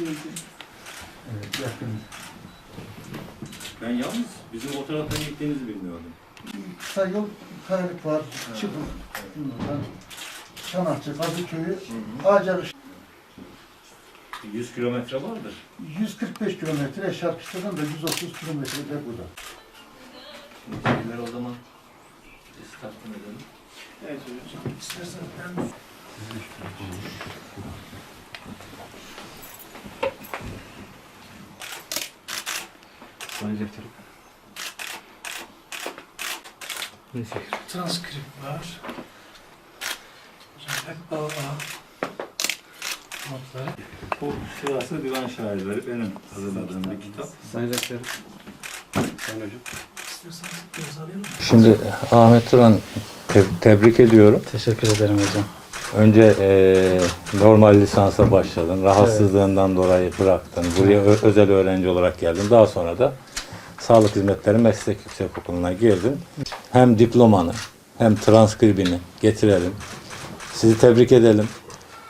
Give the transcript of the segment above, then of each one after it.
Evet. Ben yalnız bizim o taraftan gittiğinizi bilmiyordum. Kısa yol kayalık var. Çıkın. Buradan Çanakçı, Kadıköy'ü, Ağacarı 100 kilometre vardır. 145 kilometre, Şarkışla'dan da 130 kilometre de burada. Şimdi o zaman biz takdim edelim. Evet hocam. İstersen ben transkript var. Hep A notları. Bu Sivaslı Divan Şairleri benim hazırladığım bir kitap. Sayın Rektörüm. Sayın Hocam. Şimdi Ahmet Turan te- tebrik ediyorum. Teşekkür ederim hocam. Önce eee, normal lisansa başladın. Rahatsızlığından dolayı bıraktın. Buraya özel öğrenci olarak geldin. Daha sonra da Sağlık Hizmetleri Meslek Yüksekokulu'na girdin. Hem diplomanı hem transkribini getirelim. Sizi tebrik edelim.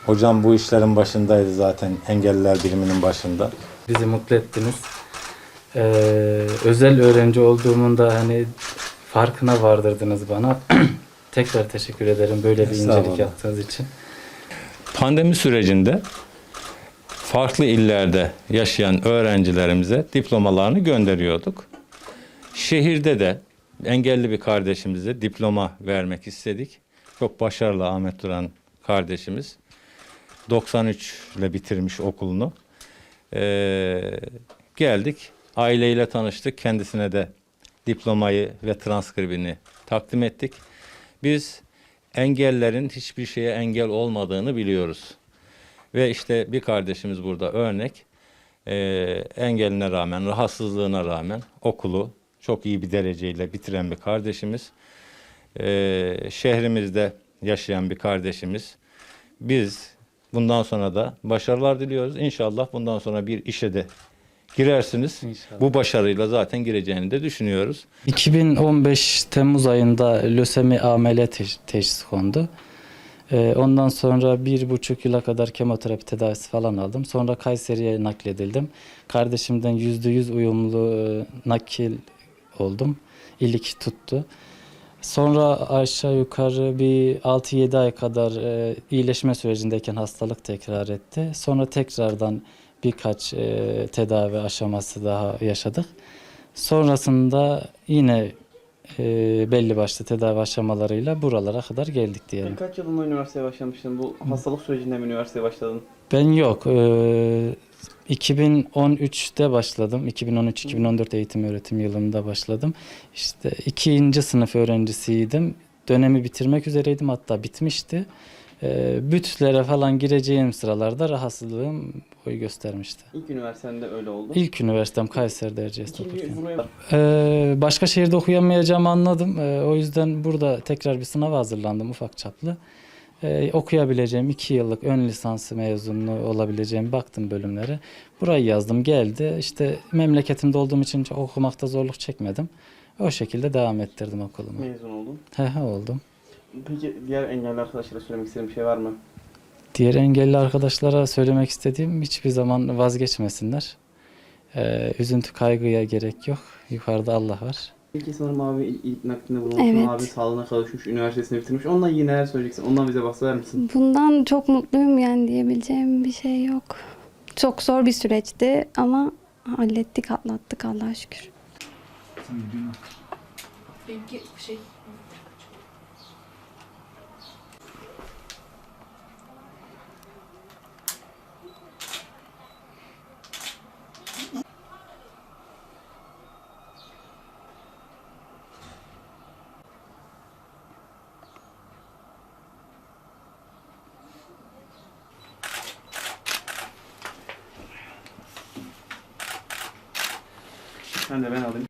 Hocam bu işlerin başındaydı zaten. Engelliler biriminin başında. Bizi mutlu ettiniz. Ee, özel öğrenci olduğumun da hani farkına vardırdınız bana. Tekrar teşekkür ederim böyle bir incelik yaptığınız için. Pandemi sürecinde farklı illerde yaşayan öğrencilerimize diplomalarını gönderiyorduk. Şehirde de engelli bir kardeşimize diploma vermek istedik. Çok başarılı Ahmet Duran kardeşimiz. 93 ile bitirmiş okulunu. Ee, geldik, aileyle tanıştık. Kendisine de diplomayı ve transkribini takdim ettik. Biz engellerin hiçbir şeye engel olmadığını biliyoruz. Ve işte bir kardeşimiz burada örnek. Ee, engeline rağmen, rahatsızlığına rağmen okulu çok iyi bir dereceyle bitiren bir kardeşimiz. Ee, şehrimizde yaşayan bir kardeşimiz. Biz bundan sonra da başarılar diliyoruz. İnşallah bundan sonra bir işe de girersiniz. İnşallah. Bu başarıyla zaten gireceğini de düşünüyoruz. 2015 Temmuz ayında lösemi AML teş- teşhisi kondu. Ee, ondan sonra bir buçuk yıla kadar kemoterapi tedavisi falan aldım. Sonra Kayseri'ye nakledildim. Kardeşimden yüzde yüz uyumlu e, nakil oldum. İlik tuttu. Sonra aşağı yukarı bir 6-7 ay kadar e, iyileşme sürecindeyken hastalık tekrar etti. Sonra tekrardan birkaç e, tedavi aşaması daha yaşadık. Sonrasında yine e, belli başlı tedavi aşamalarıyla buralara kadar geldik diyelim. Kaç yılında üniversiteye başlamıştın? Bu hastalık sürecinde mi üniversiteye başladın? Ben yok. e, 2013'te başladım. 2013-2014 eğitim öğretim yılında başladım. İşte ikinci sınıf öğrencisiydim. Dönemi bitirmek üzereydim hatta bitmişti. E, bütlere falan gireceğim sıralarda rahatsızlığım boy göstermişti. İlk üniversitende öyle oldu. İlk üniversitem Kayseri'de Erciyes'te buraya Ee, başka şehirde okuyamayacağımı anladım. Ee, o yüzden burada tekrar bir sınava hazırlandım ufak çaplı. Ee, okuyabileceğim iki yıllık ön lisansı mezunu olabileceğim baktım bölümlere. Burayı yazdım geldi. İşte memleketimde olduğum için çok okumakta zorluk çekmedim. O şekilde devam ettirdim okulumu. mezun oldun. He he oldum. Peki diğer engelli arkadaşlara söylemek istediğin bir şey var mı? Diğer engelli arkadaşlara söylemek istediğim hiçbir zaman vazgeçmesinler. Ee, üzüntü kaygıya gerek yok. Yukarıda Allah var. Peki sanırım abi ilk, naklinde bulunmuşsun. Evet. Abi sağlığına kavuşmuş, üniversitesini bitirmiş. Onunla ilgili neler söyleyeceksin? Ondan bize bahseder misin? Bundan çok mutluyum yani diyebileceğim bir şey yok. Çok zor bir süreçti ama hallettik, atlattık Allah'a şükür. Sen de ben alayım.